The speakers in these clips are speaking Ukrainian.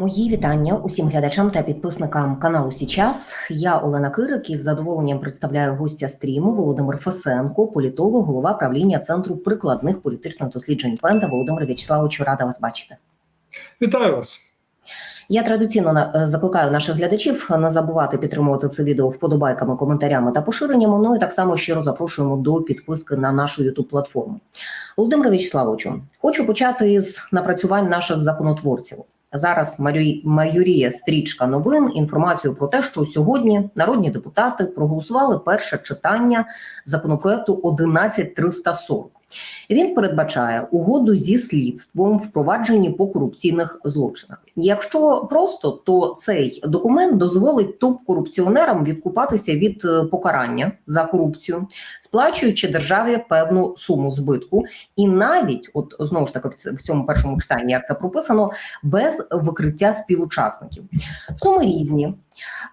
Мої вітання усім глядачам та підписникам каналу Січас. Я Олена Кирик із задоволенням представляю гостя стріму Володимир Фесенко, політолог, голова правління Центру прикладних політичних досліджень Пента. Володимир В'ячеславовичу, рада вас бачити. Вітаю вас. Я традиційно е, закликаю наших глядачів не забувати підтримувати це відео вподобайками, коментарями та поширеннями. Ну і так само щиро запрошуємо до підписки на нашу youtube платформу. Володимир В'ячеславовичу, хочу почати із напрацювань наших законотворців. Зараз майорі- майоріє стрічка новин інформацію про те, що сьогодні народні депутати проголосували перше читання законопроекту 11340. Він передбачає угоду зі слідством впровадженні по корупційних злочинах. Якщо просто, то цей документ дозволить топ-корупціонерам відкупатися від е, покарання за корупцію, сплачуючи державі певну суму збитку, і навіть, от знову ж таки, в цьому першому читанні, як це прописано, без викриття співучасників. Суми різні.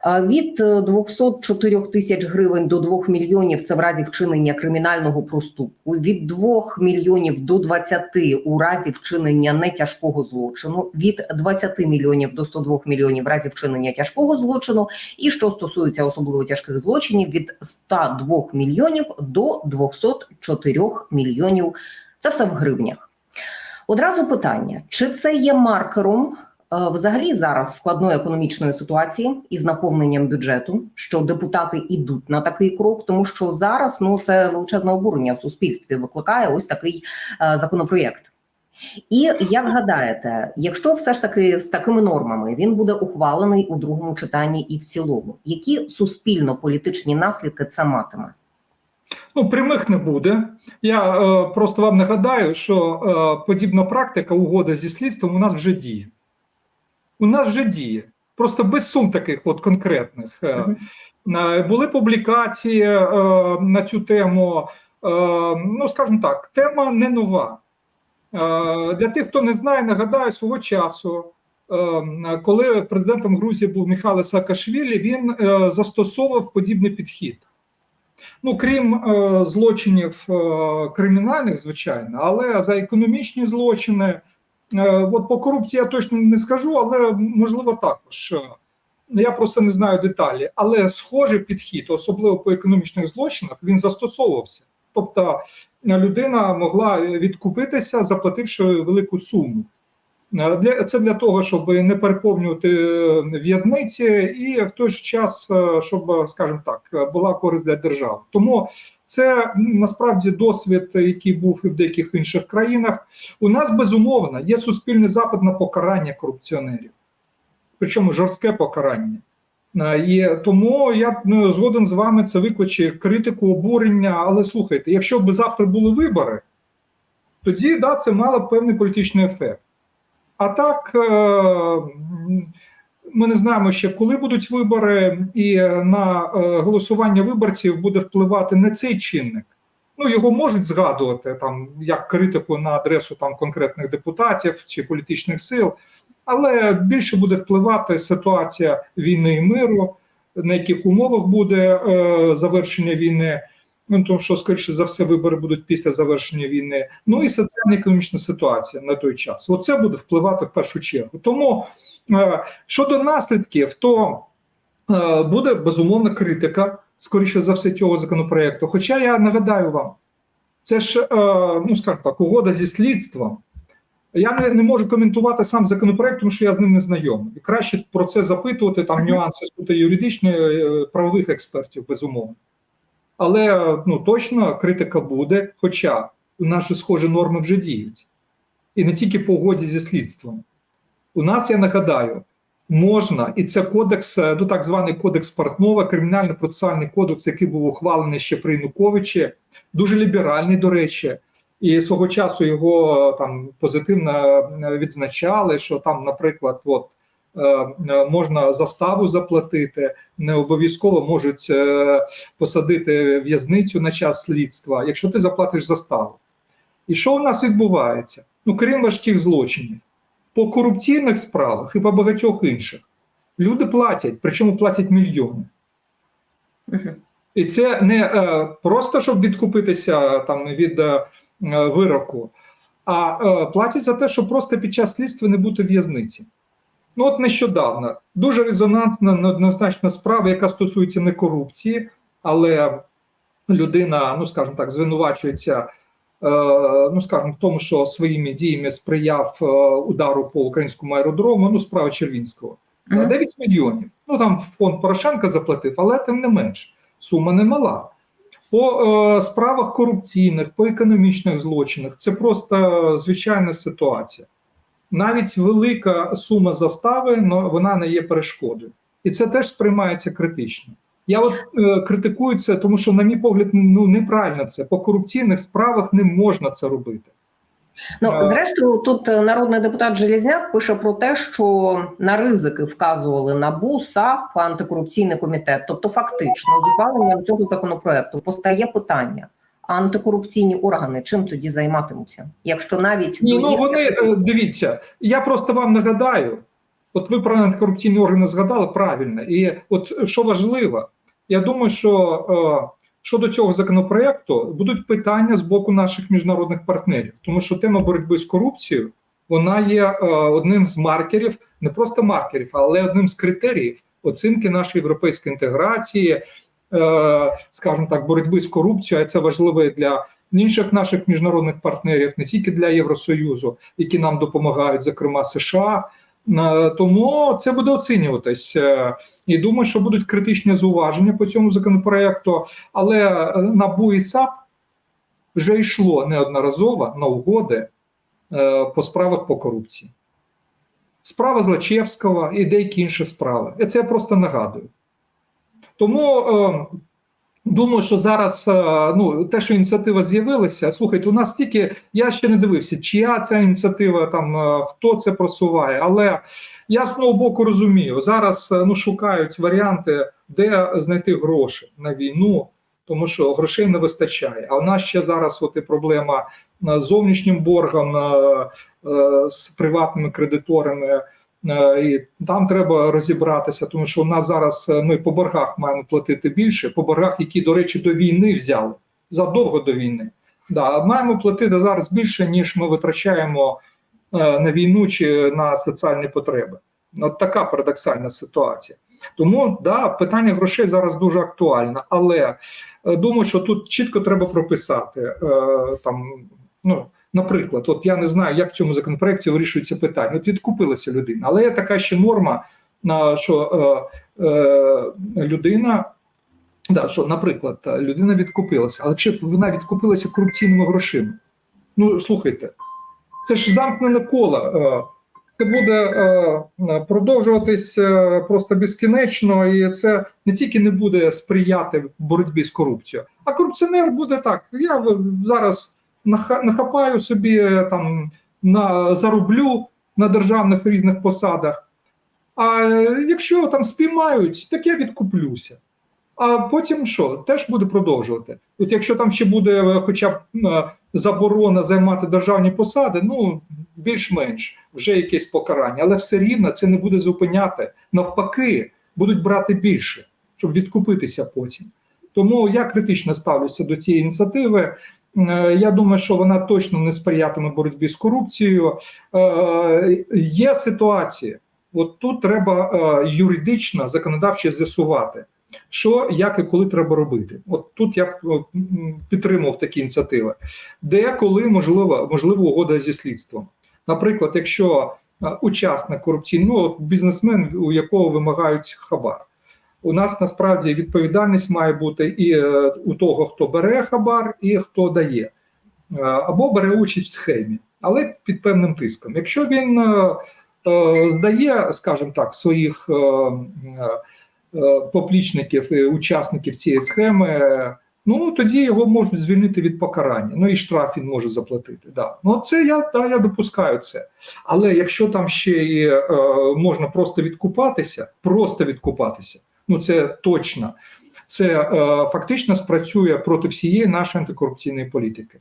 Е, Від е, 204 тисяч гривень до 2 мільйонів це в разі вчинення кримінального проступку, від 2 мільйонів до 20 у разі вчинення нетяжкого злочину, від 20 мільйонів до 102 мільйонів в разі вчинення тяжкого злочину, і що стосується особливо тяжких злочинів, від 102 мільйонів до 204 мільйонів. Це все в гривнях. Одразу питання: чи це є маркером Е, Взагалі зараз складної економічної ситуації із наповненням бюджету, що депутати йдуть на такий крок, тому що зараз ну це величезне обурення в суспільстві викликає ось такий е, законопроєкт. І як гадаєте, якщо все ж таки з такими нормами він буде ухвалений у другому читанні і в цілому, які суспільно-політичні наслідки це матиме? Ну, прямих не буде. Я е, просто вам нагадаю, що е, подібна практика угоди зі слідством у нас вже діє. У нас вже діє. Просто без сум таких от конкретних. Е, Були публікації е, на цю тему. Е, ну, скажімо так, тема не нова. Е, Для тих, хто не знає, нагадаю свого часу, коли президентом Грузії був Михайло Саакашвілі, він е, застосовував подібний підхід. Ну, крім е, злочинів е, кримінальних, звичайно, але за економічні злочини, от по корупції я точно не скажу, але можливо також. Е, Я просто не знаю деталі, але схожий підхід, особливо по економічних злочинах, він застосовувався. Тобто е, людина могла відкупитися, заплативши велику суму. Е, Для це для того, щоб не переповнювати е, в'язниці, і в той же час, е, щоб, скажімо так, була користь для держави. Тому це насправді досвід, який був і в деяких інших країнах. У нас безумовно є суспільний запит на покарання корупціонерів, причому жорстке покарання. І тому я згоден з вами це викличе критику, обурення. Але слухайте, якщо б завтра були вибори, тоді да, це мало б певний політичний ефект. А так е, ми не знаємо ще, коли будуть вибори, і на е, голосування виборців буде впливати не цей чинник. Ну його можуть згадувати там як критику на адресу там конкретних депутатів чи політичних сил, але більше буде впливати ситуація війни і миру, на яких умовах буде е, завершення війни. Ну, тому що, скоріше за все, вибори будуть після завершення війни. Ну і соціально-економічна ситуація на той час. Оце буде впливати в першу чергу. Тому е, щодо наслідків, то е, буде безумовна критика, скоріше за все, цього законопроекту. Хоча я нагадаю вам, це ж, е, ну скажімо так, угода зі слідством. Я не, не можу коментувати сам законопроект, тому що я з ним не знайомий. І краще про це запитувати там нюанси суто юридичної е, правових експертів, безумовно. Але ну точно критика буде, хоча у нас же схожі норми вже діють. І не тільки по угоді зі слідством. У нас, я нагадаю, можна, і це кодекс, е, ну так званий кодекс Портнова, кримінально-процесуальний кодекс, який був ухвалений ще при Януковичі, дуже ліберальний, до речі. І свого часу його там позитивно е, відзначали, що там, наприклад, от можна заставу заплатити, не обов'язково можуть е, посадити в'язницю на час слідства, якщо ти заплатиш заставу. І що у нас відбувається? Ну, крім важких злочинів, по корупційних справах і по багатьох інших люди платять, причому платять мільйони. І це не е, просто щоб відкупитися там від е, вироку, а е, платять за те, щоб просто під час слідства не бути в в'язниці. Ну от нещодавно дуже резонансна неоднозначна справа, яка стосується не корупції, але людина, ну скажімо так, звинувачується. е, Ну, скажімо, в тому, що своїми діями сприяв е, удару по українському аеродрому, ну, справа Червінського. Мгм. 9 мільйонів. Ну там фонд Порошенка заплатив, але тим не менш, сума немала. По е, справах корупційних, по економічних злочинах це просто звичайна ситуація. Навіть велика сума застави но вона не є перешкодою. І це теж сприймається критично. Я от е, критикую це, тому що, на мій погляд, ну неправильно це. По корупційних справах не можна це робити. Ну, Е. зрештою, тут е, народний депутат Желізняк пише про те, що на ризики вказували НАБУ, САП, антикорупційний комітет. Тобто, фактично, з ухваленням цього законопроекту постає питання: антикорупційні органи чим тоді займатимуться? Якщо навіть Ні, ну їх- вони е, дивіться. Я просто вам нагадаю. От ви про антикорупційні органи згадали правильно. І от що важливо, я думаю, що е, щодо цього законопроекту будуть питання з боку наших міжнародних партнерів, тому що тема боротьби з корупцією вона є е, одним з маркерів, не просто маркерів, але одним з критеріїв оцінки нашої європейської інтеграції, е, скажімо так, боротьби з корупцією. А це важливо для інших наших міжнародних партнерів, не тільки для Євросоюзу, які нам допомагають, зокрема США. Е, Тому це буде оцінюватись. Е, І думаю, що будуть критичні зауваження по цьому законопроекту. Але е, НАБУ і САП вже йшло неодноразово на угоди е, по справах по корупції. Справа Злачевського і деякі інші справи. І це я просто нагадую. Тому е, думаю, що зараз е, ну, те, що ініціатива з'явилася, слухайте, у нас тільки я ще не дивився, чия ця ініціатива, там е, хто це просуває. Але я з одного боку розумію, зараз е, ну, шукають варіанти, де знайти гроші на війну, тому що грошей не вистачає. А у нас ще зараз от і проблема з зовнішнім боргом з приватними кредиторами. Е, І там треба розібратися, тому що у нас зараз е, ми по боргах маємо платити більше, по боргах, які, до речі, до війни взяли задовго до війни. Да, маємо платити зараз більше, ніж ми витрачаємо е, на війну чи на соціальні потреби. От така парадоксальна ситуація. Тому да, питання грошей зараз дуже актуальне, але думаю, що тут чітко треба прописати там. Ну, наприклад, от я не знаю, як в цьому законопроекті вирішується питання. От відкупилася людина, але є така ще норма, що е, е, людина. Да, що, наприклад, людина відкупилася, але чи вона відкупилася корупційними грошима? Ну слухайте, це ж замкнене коло. е, Це буде е, продовжуватись е, просто безкінечно, і це не тільки не буде сприяти боротьбі з корупцією, а корупціонер буде так. Я зараз нахапаю собі е, там на зароблю на державних різних посадах. А е, якщо там спіймають, так я відкуплюся. А потім що? Теж буде продовжувати. От якщо там ще буде е, хоча б заборона займати державні посади, ну більш-менш вже якесь покарання, але все рівно це не буде зупиняти. Навпаки, будуть брати більше, щоб відкупитися потім. Тому я критично ставлюся до цієї ініціативи. Е, Я думаю, що вона точно не сприятиме боротьбі з корупцією. Е, Є ситуації, от тут треба е, юридично, законодавчо з'ясувати, що, як і коли треба робити. От тут я підтримував такі ініціативи, де коли можливо, можливо угода зі слідством. Наприклад, якщо учасник корупційний, ну, бізнесмен, у якого вимагають хабар. У нас насправді відповідальність має бути і е, у того, хто бере хабар, і хто дає, Е, або бере участь в схемі, але під певним тиском. Якщо він е, здає, скажімо так, своїх поплічників і учасників цієї схеми, ну тоді його можуть звільнити від покарання. Ну і штраф він може заплатити. Да. Ну це я да, я допускаю це. Але якщо там ще і е, можна просто відкупатися, просто відкупатися, ну це точно. Це е, фактично спрацює проти всієї нашої антикорупційної політики.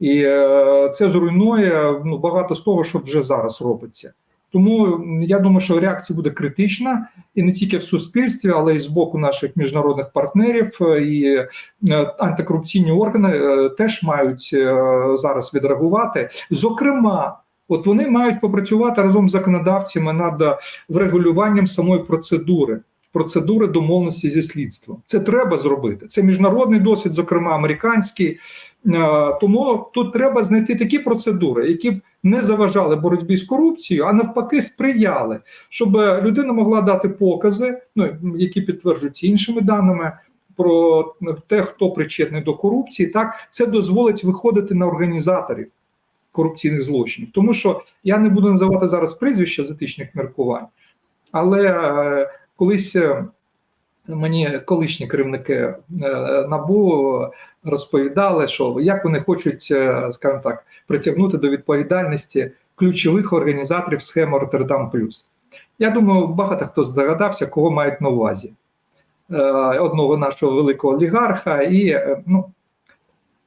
І е, це зруйнує ну, багато з того, що вже зараз робиться. Тому я думаю, що реакція буде критична і не тільки в суспільстві, але й з боку наших міжнародних партнерів. Е, І е, антикорупційні органи е, теж мають зараз відреагувати. Зокрема, От вони мають попрацювати разом з законодавцями над врегулюванням самої процедури. Процедури домовленості зі слідством. Це треба зробити. Це міжнародний досвід, зокрема американський. Е, Тому тут треба знайти такі процедури, які б не заважали боротьбі з корупцією, а навпаки, сприяли, щоб людина могла дати покази, ну які підтверджуються іншими даними. Про те, хто причетний до корупції, так це дозволить виходити на організаторів корупційних злочинів. Тому що я не буду називати зараз прізвища з етичних міркувань, але е, колись е, мені колишні керівники е, набу розповідали, що як вони хочуть, е, скажімо так, притягнути до відповідальності ключових організаторів схеми Роттердам Плюс. Я думаю, багато хто здогадався, кого мають на увазі. Одного нашого великого олігарха і ну,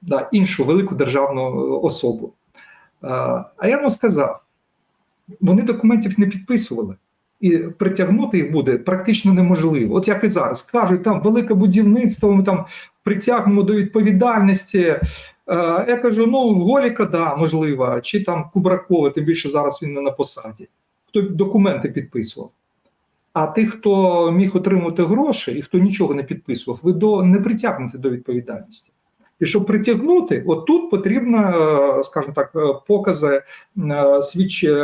да, іншу велику державну особу. А я вам сказав, вони документів не підписували. І притягнути їх буде практично неможливо. От як і зараз кажуть, там велике будівництво, ми там притягнемо до відповідальності. Е, Я кажу: ну Голіка, да, можливо, чи там Кубракова, тим більше зараз він не на посаді. Хто документи підписував. А тих, хто міг отримати гроші і хто нічого не підписував, ви до не притягнете до відповідальності. І щоб притягнути, от тут потрібно, е, скажімо так, е, покази е, свідчі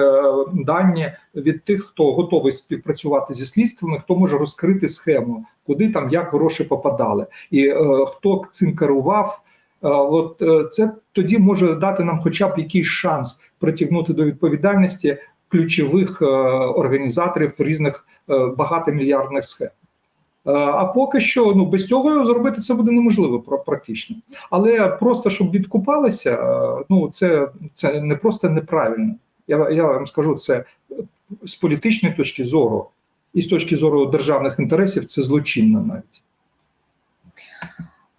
дані від тих, хто готовий співпрацювати зі слідствами, хто може розкрити схему, куди там як гроші попадали, і хто цим керував. От це тоді може дати нам, хоча б якийсь шанс притягнути до відповідальності ключових організаторів різних багатомільярдних схем. Е, А поки що ну без цього зробити це буде неможливо практично. Але просто щоб відкупалися, е, ну це, це не просто неправильно. Я, я вам скажу, це з політичної точки зору і з точки зору державних інтересів це злочинно навіть.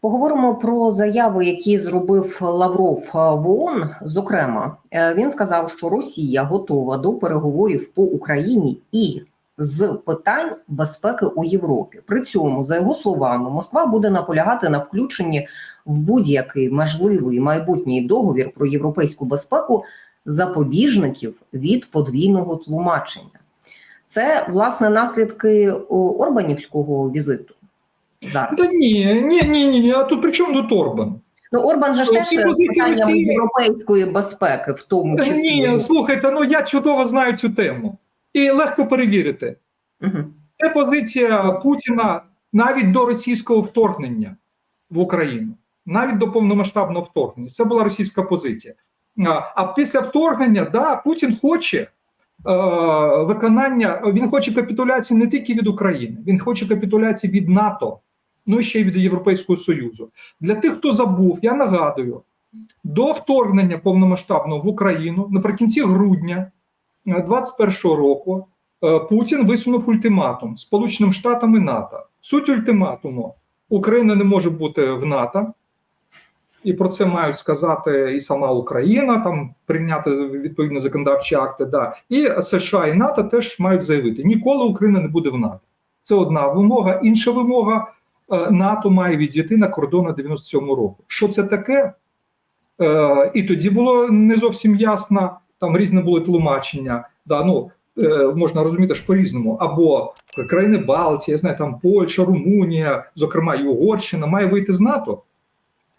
Поговоримо про заяви, які зробив Лавров е, в ООН. Зокрема, він сказав, що Росія готова до переговорів по Україні і з питань безпеки у Європі. При цьому, за його словами, Москва буде наполягати на включенні в будь-який можливий майбутній договір про європейську безпеку запобіжників від подвійного тлумачення. Це власне наслідки Орбанівського візиту. Зараз. Та ні, ні, ні, ні. А тут при чому тут Орбан? Ну, Орбан же ж Ну, теж Росії- європейської безпеки, в тому числі. Ні, слухайте, ну я чудово знаю цю тему і легко перевірити. Мгм. Це позиція Путіна навіть до російського вторгнення в Україну, навіть до повномасштабного вторгнення. Це була російська позиція. А, А після вторгнення, да, Путін хоче е, виконання, він хоче капітуляції не тільки від України, він хоче капітуляції від НАТО, ну і ще й від Європейського Союзу. Для тих, хто забув, я нагадую, до вторгнення повномасштабного в Україну наприкінці грудня 2021 року. Е, Путін висунув ультиматум Сполученим Штатам і НАТО. Суть ультиматуму: Україна не може бути в НАТО, і про це мають сказати і сама Україна, там прийняти відповідні законодавчі акти. Да. І США і НАТО теж мають заявити: ніколи Україна не буде в НАТО. Це одна вимога. Інша вимога е, НАТО має відійти на кордони 97 року. Що це таке? Е, І тоді було не зовсім ясно. Там різне було тлумачення. Да, ну, е, можна розуміти ж по-різному. Або країни Балтії, я знаю, там Польща, Румунія, зокрема і Угорщина, має вийти з НАТО.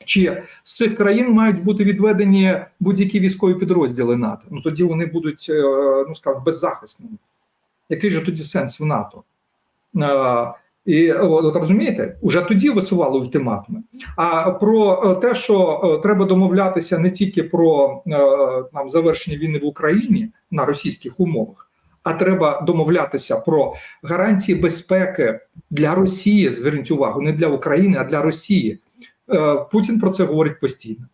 Чи з цих країн мають бути відведені будь-які військові підрозділи НАТО? Ну тоді вони будуть, е, ну скажімо, беззахисними. Який же тоді сенс в НАТО? І от, розумієте, уже тоді висували ультиматуми. А про е, те, що е, треба домовлятися не тільки про е, там завершення війни в Україні на російських умовах, а треба домовлятися про гарантії безпеки для Росії. Зверніть увагу, не для України, а для Росії. Путін про це говорить постійно.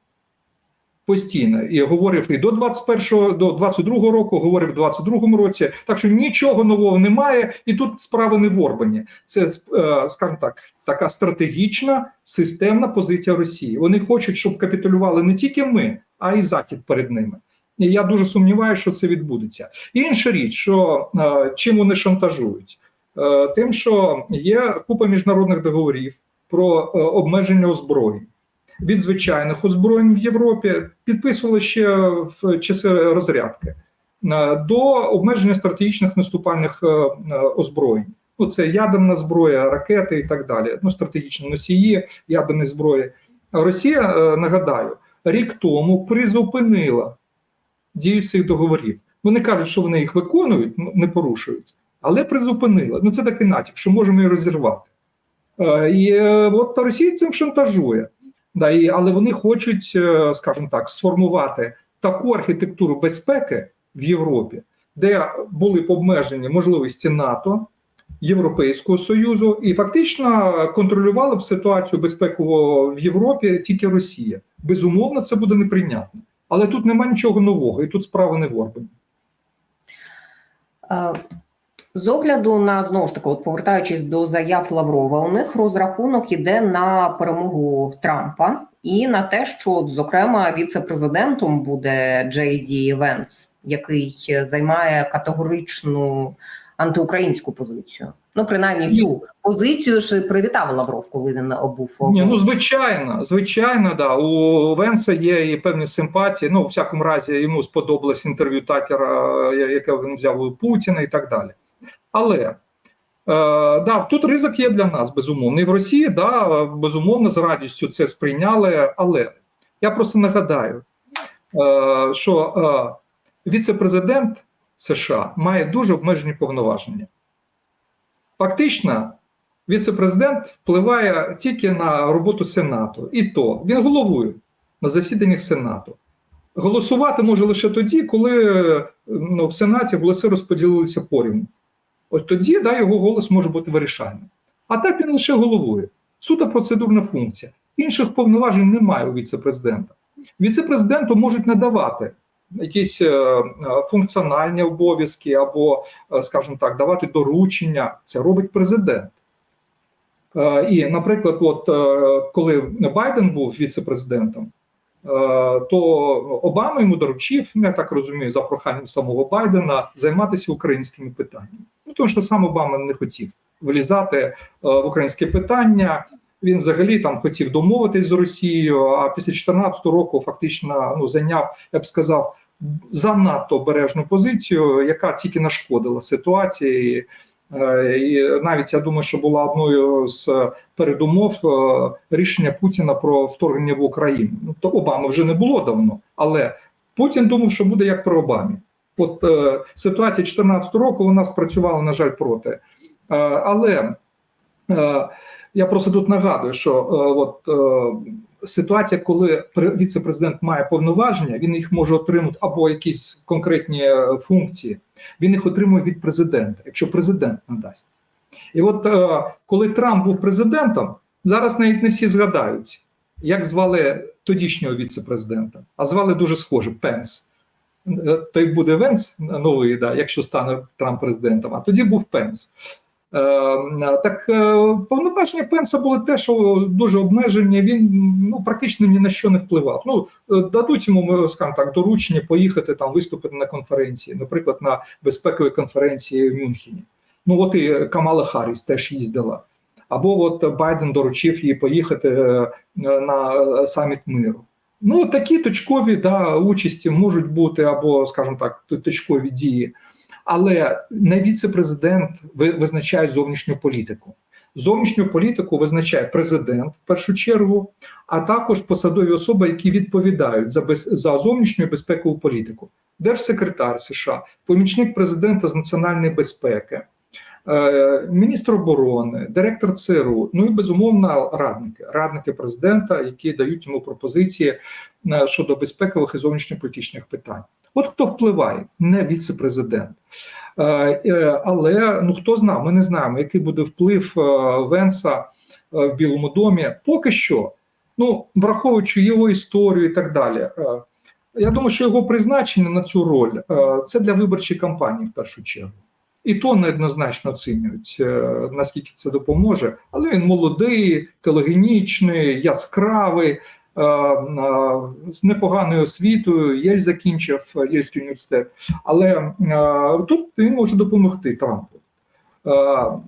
Постійно і говорив і до 21-го, до 22-го року, говорив в 22-му році. Так що нічого нового немає, і тут справа не в Орбані. Це, е, скажімо так, така стратегічна системна позиція Росії. Вони хочуть, щоб капітулювали не тільки ми, а й Захід перед ними. І я дуже сумніваюся, що це відбудеться. Інша річ, що е, чим вони шантажують, Е, тим, що є купа міжнародних договорів про обмеження озброєнь від звичайних озброєнь в Європі підписували ще в часи розрядки. е, до обмеження стратегічних наступальних е, е, озброєнь. Ну, це ядерна зброя, ракети і так далі. Ну, стратегічні носії ядерної зброї. Росія, нагадаю, рік тому призупинила дію цих договорів. Вони кажуть, що вони їх виконують, ну, не порушують, але призупинила. Ну це такий натяк, що можемо її розірвати. І от Росія цим шантажує. Да, і, але вони хочуть, е, скажімо так, сформувати таку архітектуру безпеки в Європі, де були б обмежені можливості НАТО, Європейського Союзу, і фактично контролювала б ситуацію безпекову в Європі тільки Росія. Безумовно, це буде неприйнятно. Але тут немає нічого нового, і тут справа не в Орбані. З огляду на знову ж таки, от повертаючись до заяв Лаврова, у них розрахунок іде на перемогу Трампа і на те, що, от, зокрема, віце-президентом буде Джей Ді Венс, який займає категоричну антиукраїнську позицію. Ну, принаймні, цю позицію ж привітав Лавров, коли він був Ні, ну звичайно, звичайно, да. У Венса є і певні симпатії. Ну, у всякому разі, йому сподобалось інтерв'ю Такера, яке він взяв у Путіна і так далі. Але е, да, тут ризик є для нас, безумовно. І в Росії, да, безумовно, з радістю це сприйняли. Але я просто нагадаю, е, що е, віце-президент США має дуже обмежені повноваження. Фактично, віце-президент впливає тільки на роботу Сенату, і то він головує на засіданнях Сенату. Голосувати може лише тоді, коли ну, в Сенаті голоси розподілилися порівну. От тоді да, його голос може бути вирішальним. А так він лише головує. Суто процедурна функція. Інших повноважень немає у віце-президента. Віце-президенту можуть надавати якісь е, е, функціональні обов'язки, або, е, скажімо так, давати доручення. Це робить президент. І, наприклад, от коли Байден був віце-президентом, то Обама йому доручив, я так розумію, за проханням самого Байдена займатися українськими питаннями. Тому що сам Обама не хотів влізати е, в українське питання. Він взагалі там хотів домовитись з Росією. А після 2014 року фактично ну зайняв, я б сказав, занадто обережну позицію, яка тільки нашкодила ситуації. Е, І навіть я думаю, що була одною з передумов е, рішення Путіна про вторгнення в Україну. Ну то Обами вже не було давно, але Путін думав, що буде як при Обамі. От е, ситуація 2014 року вона спрацювала, на жаль, проти. Е, але е, я просто тут нагадую, що е, от е, ситуація, коли віце-президент має повноваження, він їх може отримати або якісь конкретні е, функції, він їх отримує від президента, якщо президент надасть. І от е, коли Трамп був президентом, зараз навіть не всі згадають, як звали тодішнього віце-президента, а звали дуже схоже Пенс. Е, Той буде Венс новий, да, якщо стане Трамп президентом, а тоді був Пенс. Е, Так е, повноваження Пенса були те, що дуже обмежені. Він ну практично ні на що не впливав. Ну дадуть йому, скажімо так, доручення поїхати там виступити на конференції, наприклад, на безпековій конференції в Мюнхені. Ну от і Камала Харріс теж їздила. Або от Байден доручив їй поїхати на саміт миру. Ну такі точкові да, участі можуть бути, або, скажімо так, точкові дії. Але не віце-президент визначає зовнішню політику. Зовнішню політику визначає президент в першу чергу, а також посадові особи, які відповідають за без за зовнішню безпекову політику. Держсекретар США, помічник президента з національної безпеки, міністр оборони, директор ЦРУ, ну і безумовно радники, радники президента, які дають йому пропозиції е, щодо безпекових і зовнішньополітичних питань. От хто впливає, не віце-президент. Е, е, Але ну хто знає, ми не знаємо, який буде вплив е, Венса е, в Білому домі. Поки що, ну враховуючи його історію і так далі. е, Я думаю, що його призначення на цю роль е, це для виборчої кампанії в першу чергу. І то неоднозначно оцінюють, е, наскільки це допоможе. Але він молодий, телегенічний, яскравий, е, е, з непоганою освітою. Єль закінчив Єльський університет. Але тут він може допомогти Трампу.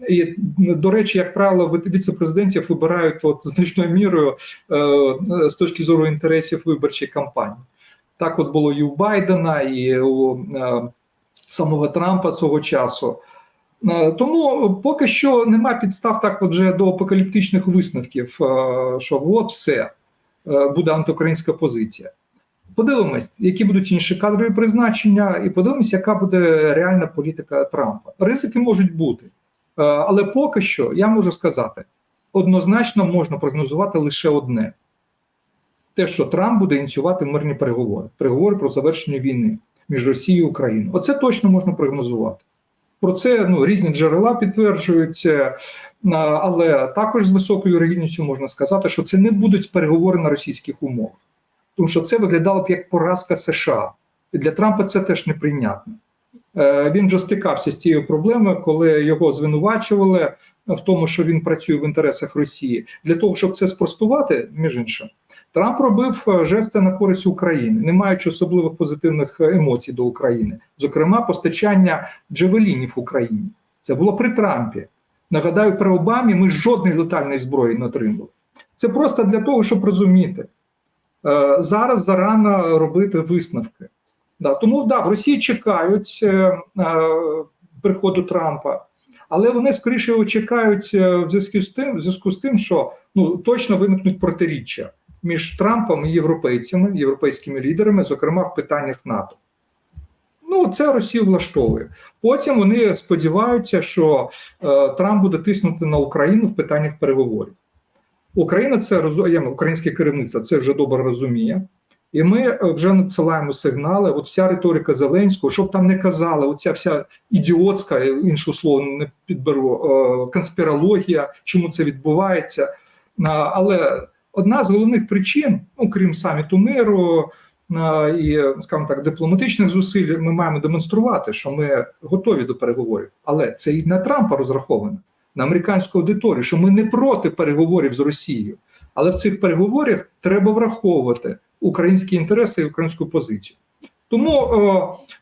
І, до речі, як правило, ві- віце-президентів вибирають от, значною мірою з точки зору інтересів виборчої кампанії. Так, от було і у Байдена, і у самого Трампа свого часу. Е, Тому поки що немає підстав так от вже до апокаліптичних висновків, е, що от все е, буде антиукраїнська позиція. Подивимось, які будуть інші кадрові призначення, і подивимось, яка буде реальна політика Трампа. Ризики можуть бути, але поки що я можу сказати, однозначно можна прогнозувати лише одне: те, що Трамп буде ініціювати мирні переговори, переговори про завершення війни між Росією і Україною. Оце точно можна прогнозувати. Про це ну, різні джерела підтверджують, е, але також з високою вірогідністю можна сказати, що це не будуть переговори на російських умовах, тому що це виглядало б як поразка США, і для Трампа це теж неприйнятно. Е, Він вже стикався з цією проблемою, коли його звинувачували в тому, що він працює в інтересах Росії. Для того, щоб це спростувати, між іншим, Трамп робив е, жести на користь України, не маючи особливих позитивних е, емоцій до України, зокрема, постачання джевелінів Україні. Це було при Трампі. Нагадаю, при Обамі ми жодної летальної зброї не отримали. Це просто для того, щоб розуміти. Е, Зараз зарано робити висновки. Да, тому да, в Росії чекають е, приходу Трампа, але вони скоріше його чекають в зв'язку з тим, в зв'язку з тим, що ну точно виникнуть протиріччя між Трампом і європейцями, європейськими лідерами, зокрема в питаннях НАТО. Ну, це Росію влаштовує. Потім вони сподіваються, що е, Трамп буде тиснути на Україну в питаннях переговорів. Україна це розуміє, українське керівництво це вже добре розуміє. І ми е, вже надсилаємо сигнали. От вся риторика Зеленського, щоб там не казали, оця вся ідіотська, іншу слово не підберу, е, конспірологія, чому це відбувається. Але одна з головних причин, ну крім саміту миру і, скажімо так, дипломатичних зусиль, ми маємо демонструвати, що ми готові до переговорів. Але це і на Трампа розраховано, на американську аудиторію, що ми не проти переговорів з Росією. Але в цих переговорах треба враховувати українські інтереси і українську позицію. Тому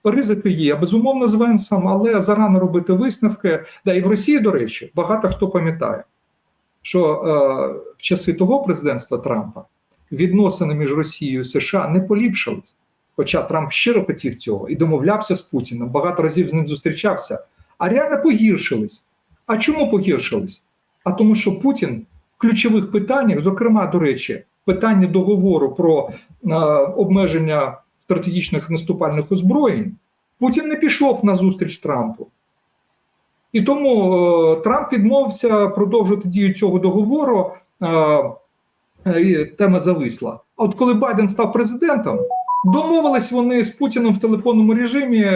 е, ризики є безумовно з Венсом, але зарано робити висновки. Да, і в Росії, до речі, багато хто пам'ятає, що е, в часи того президентства Трампа відносини між Росією і США не поліпшились. Хоча Трамп щиро хотів цього і домовлявся з Путіним, багато разів з ним зустрічався, а реально погіршились. А чому погіршились? А тому, що Путін в ключових питаннях, зокрема, до речі, питання договору про е, обмеження стратегічних наступальних озброєнь, Путін не пішов на зустріч Трампу. І тому е, Трамп відмовився продовжити дію цього договору, е, е, і тема зависла. А от коли Байден став президентом, домовились вони з Путіним в телефонному режимі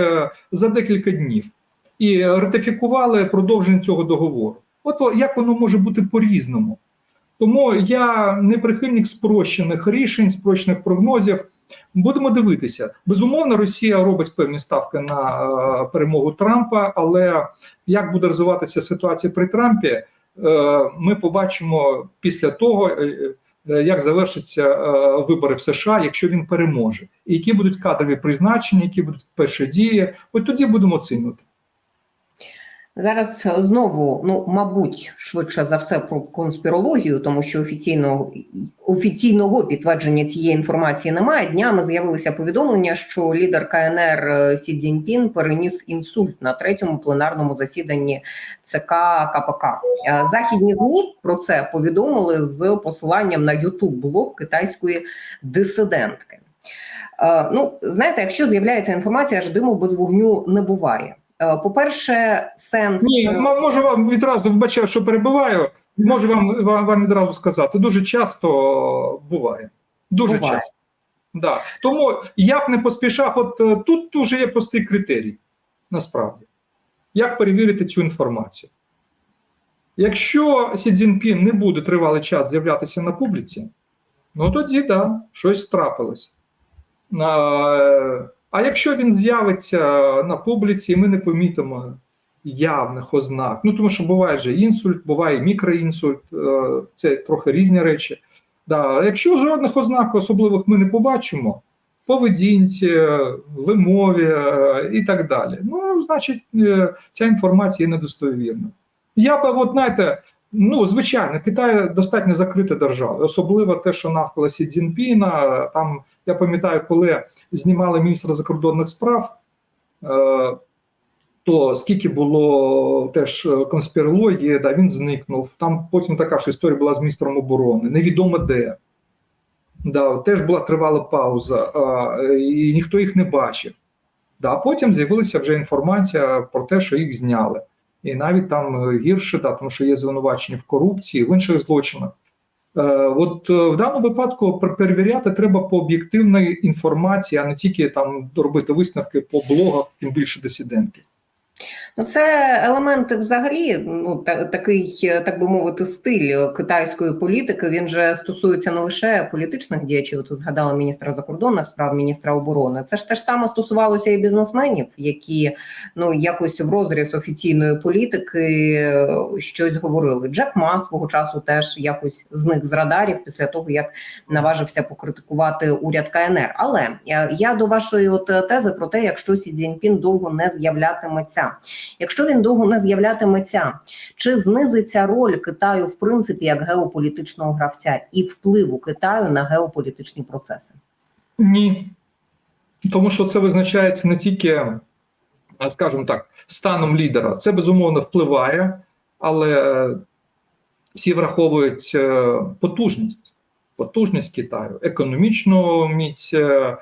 за декілька днів і ратифікували продовження цього договору. От як воно може бути по-різному. Тому я не прихильник спрощених рішень, спрощених прогнозів. Будемо дивитися. Безумовно, Росія робить певні ставки на е, перемогу Трампа, але як буде розвиватися ситуація при Трампі, е, ми побачимо після того, е, як завершаться е, вибори в США, якщо він переможе, і які будуть кадрові призначення, які будуть перші дії. От тоді будемо оцінювати. Зараз знову, ну мабуть, швидше за все про конспірологію, тому що офіційного офіційного підтвердження цієї інформації немає. Днями з'явилися повідомлення, що лідер КНР е, Сі Цзіньпін переніс інсульт на третьому пленарному засіданні ЦК КПК. Е, Західні змі про це повідомили з посиланням на Ютуб блог китайської дисидентки. Е, Ну, знаєте, якщо з'являється інформація, аж диму без вогню не буває. Е, По-перше, сенс Ні, можу вам відразу вибачаю, що перебиваю. Можу вам, вам, вам відразу сказати. Дуже часто буває. Дуже Буває. часто. Да. Тому я б не поспішав. От е, тут дуже є простий критерій, насправді. Як перевірити цю інформацію? Якщо Сі Цзіньпін не буде тривалий час з'являтися на публіці, ну тоді да, щось трапилось. А, якщо він з'явиться на публіці, ми не помітимо явних ознак. Ну тому що буває вже інсульт, буває мікроінсульт, е, це трохи різні речі. Да. Якщо жодних ознак особливих ми не побачимо, поведінці, вимові е, і так далі, ну значить е, ця інформація є недостовірна. Я б, от знаєте, ну звичайно, Китай достатньо закрита держава, особливо те, що навколо Сі Цзіньпіна. Там я пам'ятаю, коли знімали міністра закордонних справ. Е, то скільки було теж е, конспірології, да, він зникнув. Там потім така ж історія була з міністром оборони, невідомо де. Да, теж була тривала пауза, і ніхто їх не бачив. Да, потім з'явилася вже інформація про те, що їх зняли. І навіть там е, гірше, да, тому що є звинувачення в корупції, в інших злочинах. Е, От е, в даному випадку перевіряти треба по об'єктивної інформації, а не тільки там робити висновки по блогах, тим більше дисидентів. Ну, це елементи взагалі, ну та, такий, е, так би мовити, стиль китайської політики. Він же стосується не лише політичних діячів. Тут згадала міністра закордонних справ, міністра оборони. Це ж те ж саме стосувалося і бізнесменів, які ну якось в розріз офіційної політики е, щось говорили. Джек Ма свого часу теж якось зник з радарів після того, як наважився покритикувати уряд КНР. Але е, я до вашої от тези про те, якщо Сі Цзіньпін довго не з'являтиметься. Якщо він довго не з'являтиметься, чи знизиться роль Китаю в принципі як геополітичного гравця і впливу Китаю на геополітичні процеси? Ні. Тому що це визначається не тільки, скажімо так, станом лідера. Це безумовно впливає, але всі враховують е, потужність, потужність Китаю, економічну міць, е, е,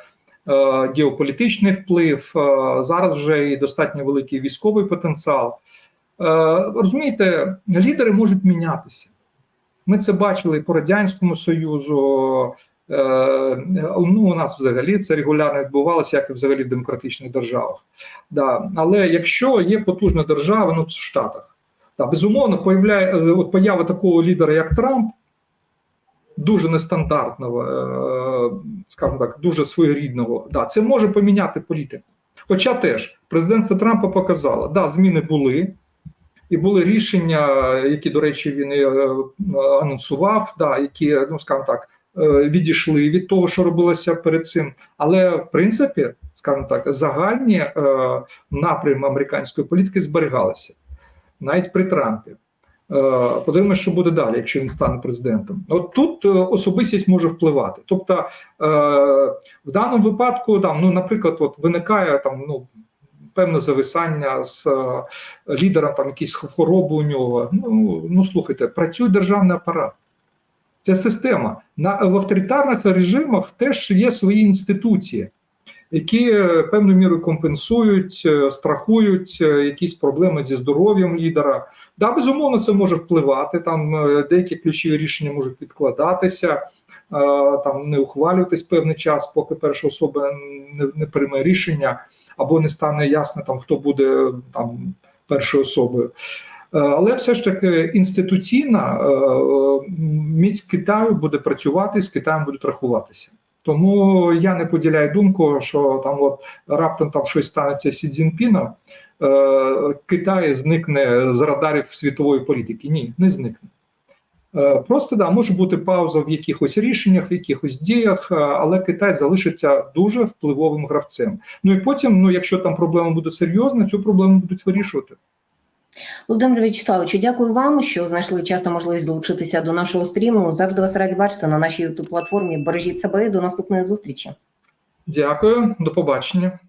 геополітичний вплив. е, Зараз вже і достатньо великий військовий потенціал. Е, Розумієте, лідери можуть мінятися. Ми це бачили і по Радянському Союзу. Е, Ну, у нас взагалі це регулярно відбувалося, як і взагалі в демократичних державах. Да. Але якщо є потужна держава, ну в Штатах, да, безумовно, появляє, е, от поява такого лідера, як Трамп, дуже нестандартного, е, скажімо так, дуже своєрідного, да, це може поміняти політику. Хоча теж президентство Трампа показало, да, зміни були. І були рішення, які, до речі, він і, е, анонсував, да, які, ну скажімо так, е, відійшли від того, що робилося перед цим. Але в принципі, скажімо так, загальні напрями американської політики зберігалися навіть при Трампі. Е, Подивимося, що буде далі, якщо він стане президентом. От тут е, особистість може впливати. Тобто, е, в даному випадку, там, ну, наприклад, от виникає там ну. Певне зависання з лідером, там якісь хвороби у нього. Ну ну слухайте, працює державний апарат. Це система. На в авторитарних режимах теж є свої інституції, які е, певною мірою компенсують, е, страхують е, якісь проблеми зі здоров'ям лідера. Да, безумовно, це може впливати. Там деякі ключові рішення можуть відкладатися, там не ухвалюватись певний час, поки перша особа не, не прийме рішення, або не стане ясно, там хто буде там першою особою. Але все ж таки інституційна міць Китаю буде працювати, з Китаєм будуть рахуватися. Тому я не поділяю думку, що там от раптом там щось станеться Сі Цзіньпіном, е, Китай зникне з радарів світової політики. Ні, не зникне. Е, Просто да, може бути пауза в якихось рішеннях, в якихось діях, е, але Китай залишиться дуже впливовим гравцем. Ну і потім, ну якщо там проблема буде серйозна, цю проблему будуть вирішувати. Володимир Вячеславович, дякую вам, що знайшли часто можливість долучитися до нашого стріму. Завжди вас раді бачити на нашій youtube платформі. Бережіть себе і до наступної зустрічі. Дякую, до побачення.